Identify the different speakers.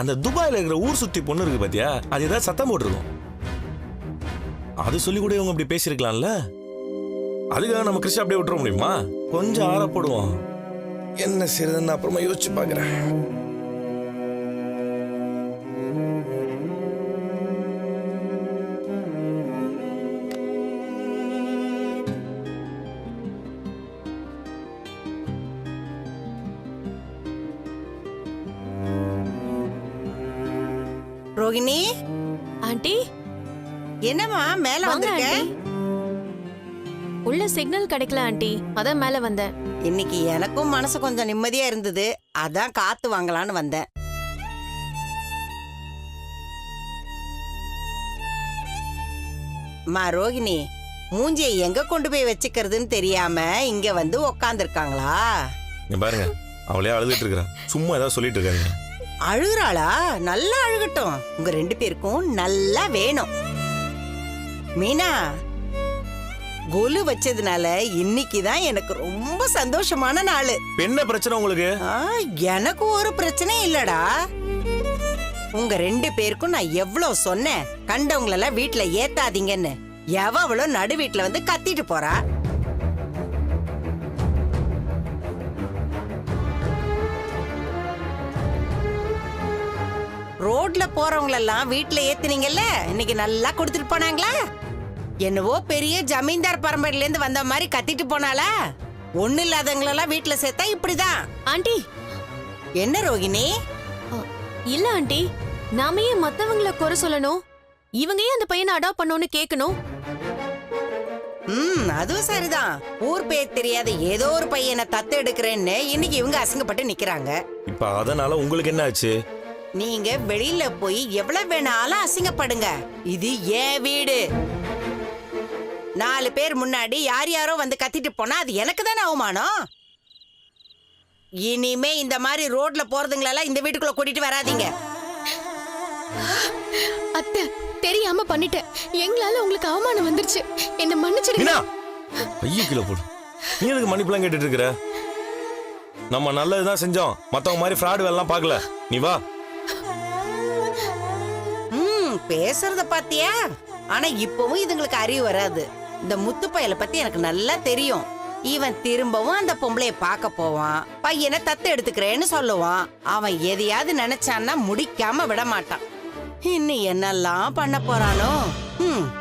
Speaker 1: அந்த துபாயில் இருக்கிற ஊர் சுற்றி பொண்ணு இருக்கு பாத்தியா? அது ஏதாவது சத்தம் போட்டிருக்கும். அது சொல்லி கூட இவங்க அப்படி பேசியிருக்கலாம்ல? அதுக்காக நம்ம கிறிஸ்டி அப்படியே விட்டுற முடியுமா? கொஞ்சம் ஆறப்படுவோம். என்ன செய்யறதுன்னு அப்புறமா யோசிச்சு பார்க்குறேன்.
Speaker 2: ரோகிணி?
Speaker 3: ஆண்டி?
Speaker 2: என்னம்மா மேல
Speaker 3: வாங்க
Speaker 2: வந்திருக்க?
Speaker 3: ஆண்டி. உள்ள சிக்னல் கிடைக்கல ஆண்டி. அதான் மேல வந்தேன்.
Speaker 2: இன்னைக்கு எனக்கும் மனசு கொஞ்சம் நிம்மதியா இருந்தது. அதான் காத்து வாங்கலான்னு வந்தேன். மா ரோகிணி மூஞ்சியை எங்க கொண்டு போய் வச்சுக்கிறதுன்னு தெரியாம இங்க வந்து உக்காந்துருக்காங்களா?
Speaker 1: இங்க பாருங்க. அவளே அழுதுட்டு இருக்கிறா. சும்மா ஏதாவது சொல்லிட்டு இருக்காங்க
Speaker 2: அழுகுறாளா? நல்லா அழுகட்டும். உங்க ரெண்டு பேருக்கும் நல்லா வேணும். மீனா கொலு வச்சதுனால இன்னைக்கு தான் எனக்கு ரொம்ப சந்தோஷமான நாள்.
Speaker 1: என்ன பிரச்சனை உங்களுக்கு?
Speaker 2: எனக்கு ஒரு பிரச்சனையும் இல்லடா. உங்க ரெண்டு பேருக்கும் நான் எவ்வளவு சொன்னேன். கண்டவங்களெல்லாம் வீட்ல ஏத்தாதீங்கன்னு. எவ்வளோ நடு வீட்ல வந்து கத்திட்டு போறா. ரோட்ல போறவங்களெல்லாம் வீட்ல ஏத்துனீங்கல்ல? இன்னைக்கு நல்லா கொடுத்துட்டு போனாங்களா? என்னவோ பெரிய ஜமீன்தார் பரம்பரையில இருந்து வந்த மாதிரி கத்திட்டு போனாளா? ஒண்ணு இல்லாதவங்களெல்லாம் வீட்ல சேர்த்தா இப்படிதான்.
Speaker 3: ஆண்டி.
Speaker 2: என்ன ரோகிணி?
Speaker 3: இல்ல ஆண்டி. நாம ஏன் மத்தவங்கள குறை சொல்லணும்? இவங்க ஏன் அந்த பையனை அடாப்ட் பண்ணோன்னு கேட்கணும்?
Speaker 2: ம் அதுவும் சரிதான். ஊர் பேர் தெரியாத ஏதோ ஒரு பையனை தத்து எடுக்கிறேன்னு இன்னைக்கு இவங்க அசிங்கப்பட்டு நிக்கிறாங்க.
Speaker 1: இப்ப அதனால உங்களுக்கு என்ன ஆச்சு
Speaker 2: நீங்க வெளியில போய் எவ்வளவு வேணாலும் அசிங்கப்படுங்க. இது என் வீடு. நாலு பேர் முன்னாடி யார் யாரோ வந்து கத்திட்டு போனா அது எனக்கு தானே அவமானம்? இனிமே இந்த மாதிரி ரோட்ல போறதுங்களெல்லாம் இந்த வீட்டுக்குள்ள கூட்டிட்டு வராதீங்க.
Speaker 4: அத்தை தெரியாம பண்ணிட்டேன். எங்களால உங்களுக்கு அவமானம் வந்துருச்சு. என்ன மன்னிச்சிடுங்க.
Speaker 1: மீனா! ஐயோ கிலோ போடு. நீ எதுக்கு மன்னிப்புலாம் கேட்டுட்டு இருக்கிற? நம்ம நல்லதுதான் செஞ்சோம். மத்தவங்க மாதிரி ஃப்ராடு வேலைலாம் பார்க்கல. நீ வா.
Speaker 2: ம் பேசுறத பாத்தியா? ஆனா இப்பவும் இதுங்களுக்கு அறிவு வராது. இந்த முத்து பயல பத்தி எனக்கு நல்லா தெரியும். இவன் திரும்பவும் அந்த பொம்பளைய பார்க்க போவான். பையனை தத்து எடுத்துக்கிறேன்னு சொல்லுவான். அவன் எதையாவது நினைச்சான்னா முடிக்காம விட மாட்டான் இன்னும் என்னெல்லாம் பண்ண போறானோ? ம்.